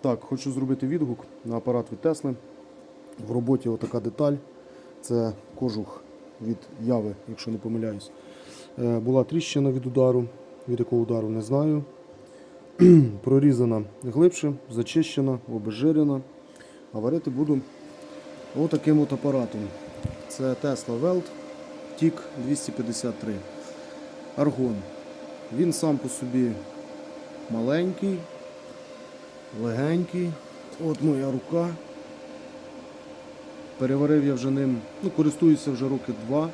Так, хочу зробити відгук на апарат від Тесли. В роботі отака деталь. Це кожух від яви, якщо не помиляюсь. Е, Була тріщина від удару. Від якого удару не знаю. Прорізана глибше, зачищена, обезжирена. А варити буду отаким от апаратом. Це Tesla Welt TIC 253. Аргон. Він сам по собі маленький, легенький. От моя рука. Переварив я вже ним, ну, користуюся вже роки два,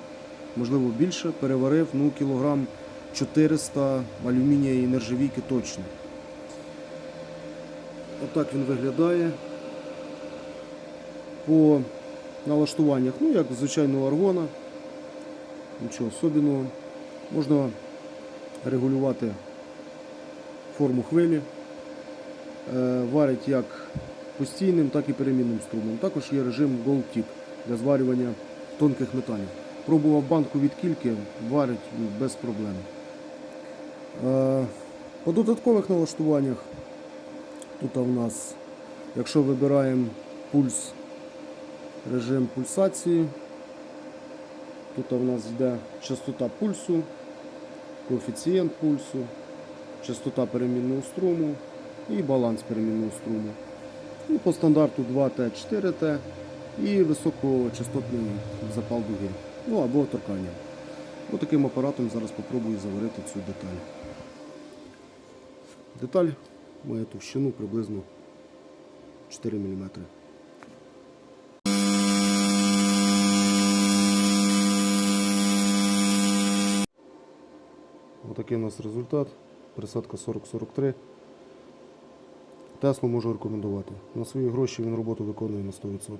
можливо більше. Переварив ну, кілограм 400 алюмінія і нержавійки точно. Отак він виглядає. По налаштуваннях, ну як звичайного аргона, нічого особливого. Можна регулювати форму хвилі. Е, Варить як постійним, так і перемінним струмом. Також є режим Gold Tip для зварювання тонких металів. Пробував банку від кільки, варить без проблем. Е, По додаткових налаштуваннях тут у нас, якщо вибираємо пульс, режим пульсації, тут у нас йде частота пульсу, коефіцієнт пульсу, частота перемінного струму і баланс перемінного струму. І по стандарту 2Т, 4Т і високочастотний запал дуги. Ну або торкання. Ось таким апаратом зараз спробую заварити цю деталь. Деталь має товщину приблизно 4 мм. Отакий у нас результат. Присадка 40-43. Теслу можу рекомендувати. На свої гроші він роботу виконує на 100%.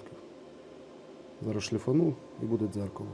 Зараз шліфану і буде дзеркало.